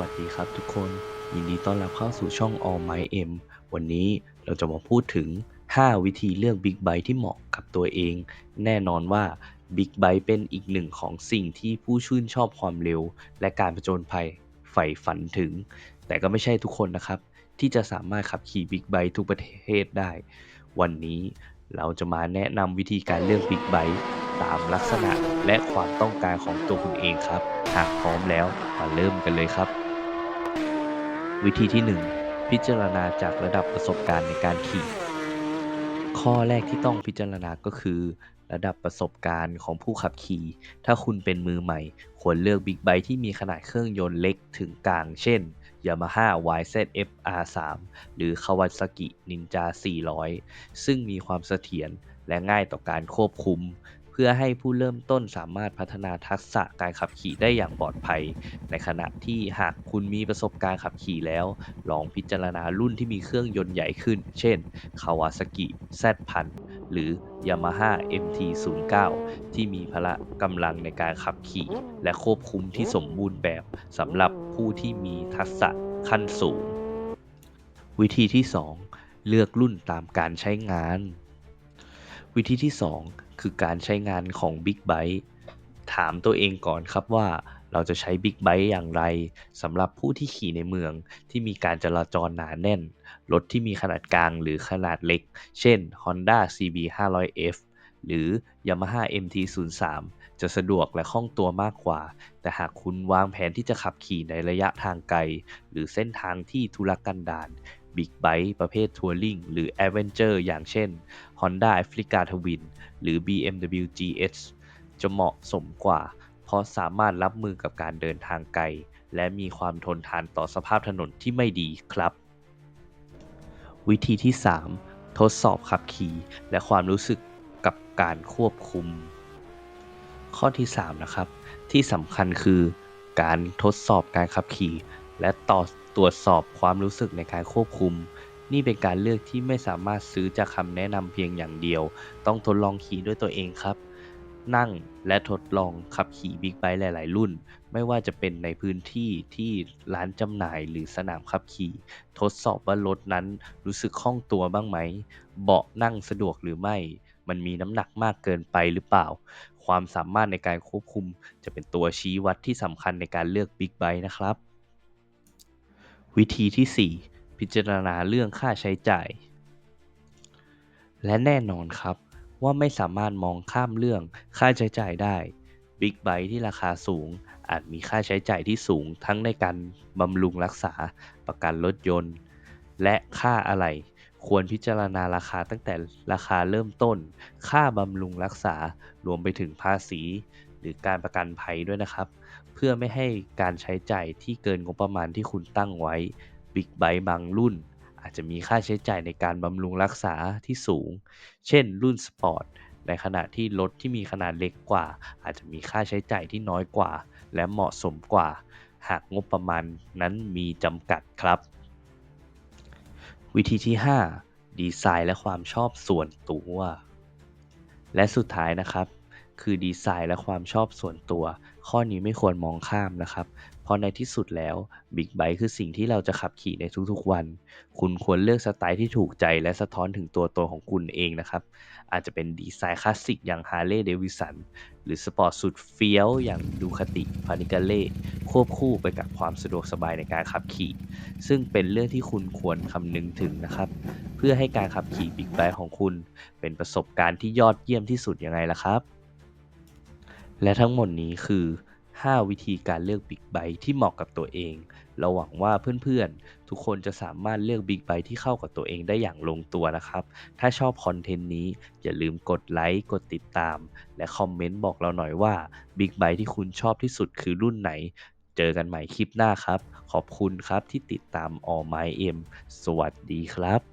วัสดีครับทุกคน ยินดีต้อนรับเข้าสู่ช่อง All My M วันนี้เราจะมาพูดถึง 5 วิธีเลือก Big Bike ที่เหมาะกับตัวเอง แน่นอนว่า Big Bike เป็นอีกหนึ่งของสิ่งที่ผู้ชื่นชอบความเร็ว และการผจญภัยใฝ่ฝันถึง แต่ก็ไม่ใช่ทุกคนนะครับ ที่จะสามารถขับขี่ Big Bike ทุกประเทศได้ วันนี้เราจะมาแนะนำวิธีการเลือก Big Bike ตามลักษณะและความต้องการของตัวคุณเองครับ หากพร้อมแล้วมาเริ่มกันเลยครับ วิธีที่ 1 พิจารณาจากระดับประสบการณ์ในการขี่ ข้อแรกที่ต้องพิจารณาก็คือ ระดับประสบการณ์ของผู้ขับขี่ ถ้าคุณเป็นมือใหม่ ควรเลือกบิ๊กไบค์ที่มีขนาดเครื่องยนต์เล็กถึงกลาง เช่น Yamaha YZF R3 หรือ Kawasaki Ninja 400 ซึ่งมีความเสถียรและง่ายต่อการควบคุม เพื่อให้ผู้เริ่มต้นสามารถพัฒนาทักษะการขับขี่ได้อย่างปลอดภัย ในขณะที่หากคุณมีประสบการณ์ขับขี่แล้ว ลองพิจารณารุ่นที่มีเครื่องยนต์ใหญ่ขึ้น เช่น Kawasaki Z1000 หรือ Yamaha MT09 ที่มีพละกำลังในการขับขี่ และควบคุมที่สมบูรณ์แบบสำหรับผู้ที่มีทักษะขั้นสูง วิธีที่ 2 เลือกรุ่นตามการใช้งาน วิธีที่ 2 คือการใช้งานของ Big Bike ถามตัวเองก่อนครับว่าเราจะใช้ Big Bike อย่างไรสำหรับผู้ที่ขี่ในเมืองที่มีการจราจรหนาแน่น รถที่มีขนาดกลางหรือขนาดเล็ก เช่น Honda CB 500F หรือ Yamaha MT03 จะสะดวกและคล่องตัวมากกว่า แต่หากคุณวางแผนที่จะขับขี่ในระยะทางไกล หรือเส้นทางที่ทุรกันดาร Big Bike ประเภททัวริงหรือ Adventure อย่างเช่น Honda Africa Twin หรือ BMW GS จะเหมาะสมกว่า เพราะสามารถรับมือกับการเดินทางไกล และมีความทนทานต่อสภาพถนนที่ไม่ดีครับ วิธีที่ 3 ทดสอบขับขี่ และความรู้สึกกับการควบคุม ข้อที่ 3 นะครับ ที่สำคัญคือการทดสอบการขับขี่ และต่อตรวจสอบความรู้สึกในการควบคุม นี่เป็นการเลือกที่ไม่สามารถซื้อจากคำแนะนำเพียงอย่างเดียว ต้องทดลองขี่ด้วยตัวเองครับ นั่งและทดลองขับขี่บิ๊กไบค์หลาย ๆ รุ่น ไม่ว่าจะเป็นในพื้นที่ที่ร้านจำหน่ายหรือสนามขับขี่ ทดสอบว่ารถนั้นรู้สึกคล่องตัวบ้างไหม เบาะนั่งสะดวกหรือไม่ มันมีน้ำหนักมากเกินไปหรือเปล่า ความสามารถในการควบคุมจะเป็นตัวชี้วัดที่สำคัญในการเลือกบิ๊กไบค์นะครับ วิธีที่ 4 พิจารณาเรื่องค่าใช้จ่าย และแน่นอนครับว่าไม่สามารถมองข้ามเรื่องค่าใช้จ่ายได้บิ๊กไบที่ราคาสูงอาจมีค่าใช้จ่ายที่สูงทั้งในการบำรุงรักษาประกันรถยนต์ และค่าอะไหล่ควรพิจารณาราคาตั้งแต่ราคาเริ่มต้น ค่าบำรุงรักษารวมไปถึงภาษี หรือการประกันภัยด้วยนะครับ เพื่อไม่ให้การใช้จ่ายที่เกินงบประมาณที่คุณตั้งไว้บิ๊กไบค์บางรุ่น อาจจะมีค่าใช้จ่ายในการบำรุงรักษาที่สูง เช่น รุ่นสปอร์ตในขณะที่รถที่มีขนาดเล็กกว่า อาจจะมีค่าใช้จ่ายที่น้อยกว่า และเหมาะสมกว่า หากงบประมาณนั้นมีจำกัดครับ วิธีที่ 5 ดีไซน์และความชอบส่วนตัว และสุดท้ายนะครับ คือดีไซน์และความชอบส่วนตัว ข้อนี้ไม่ควรมองข้ามนะครับ เพราะในที่สุดแล้วบิ๊กไบค์คือสิ่งที่เราจะขับขี่ในทุกๆวัน คุณควรเลือกสไตล์ที่ถูกใจและสะท้อนถึงตัวตนของคุณเองนะครับ อาจจะเป็นดีไซน์คลาสสิกอย่าง Harley Davidson หรือสปอร์ตสุดเฟี้ยวอย่าง Ducati Panigale ควบคู่ไปกับความสะดวกสบายในการขับขี่ ซึ่งเป็นเรื่องที่คุณควรคำนึงถึงนะครับ เพื่อให้การขับขี่บิ๊กไบค์ของคุณ เป็นประสบการณ์ที่ยอดเยี่ยมที่สุดยังไงล่ะครับ และทั้งหมดนี้คือ 5 วิธีการเลือกบิ๊กไบที่เหมาะกับตัวเอง เราหวังว่าเพื่อนๆ ทุกคนจะสามารถเลือกบิ๊กไบที่เข้ากับตัวเองได้อย่างลงตัวนะครับ ถ้าชอบคอนเทนต์นี้ อย่าลืมกดไลค์ กดติดตาม และคอมเมนต์บอกเราหน่อยว่าบิ๊กไบที่คุณชอบที่สุดคือรุ่นไหน เจอกันใหม่คลิปหน้าครับ ขอบคุณครับที่ติดตาม All My M สวัสดีครับ